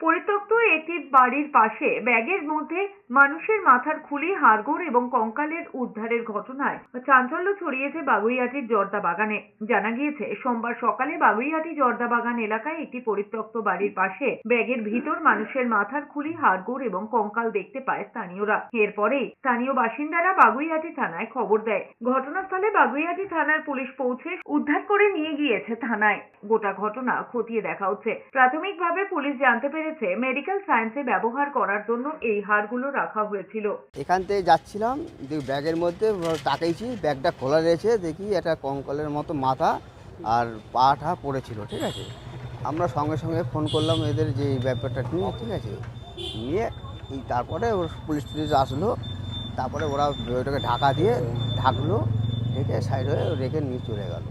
পরিত্যক্ত একটি বাড়ির পাশে ব্যাগের মধ্যে মানুষের মাথার খুলি, হাড়গোড় এবং কঙ্কালের উদ্ধারের ঘটনায় চাঞ্চল্য ছড়িয়েছে বাগুইয়াটির জর্দা বাগানে। জানা গিয়েছে, সোমবার সকালে বাগুইয়াটি জর্দা বাগান এলাকায় একটি পরিত্যক্ত বাড়ির পাশে ব্যাগের ভিতর মানুষের মাথার খুলি, হাড়গোড় এবং কঙ্কাল দেখতে পায় স্থানীয়রা। এরপরেই স্থানীয় বাসিন্দারা বাগুইয়াটি থানায় খবর দেয়। ঘটনাস্থলে বাগুইয়াটি থানার পুলিশ পৌঁছে উদ্ধার করে নিয়ে গিয়েছে থানায়। গোটা ঘটনা খতিয়ে দেখা হচ্ছে। প্রাথমিকভাবে পুলিশ জানতে পেরেছে, মেডিকেল সায়েন্সে ব্যবহার করার জন্য এই হাড়গুলো রাখা হয়েছিল। এখান থেকে যাচ্ছিলাম ব্যাগের মধ্যে তাকাইছি, ব্যাগটা খোলা রয়েছে, দেখি একটা কঙ্কলের মতো মাথা আর পাটা পড়েছিল, ঠিক আছে? আমরা সঙ্গে সঙ্গে ফোন করলাম এদের যে ব্যাপারটা নিয়ে, ঠিক আছে? নিয়ে তারপরে ওর পুলিশ টুলিশ আসলো, তারপরে ওরা ওটাকে ঢাকা দিয়ে ঢাকলো, ঢেকে সাইড হয়ে রেখে নিয়ে চলে গেল।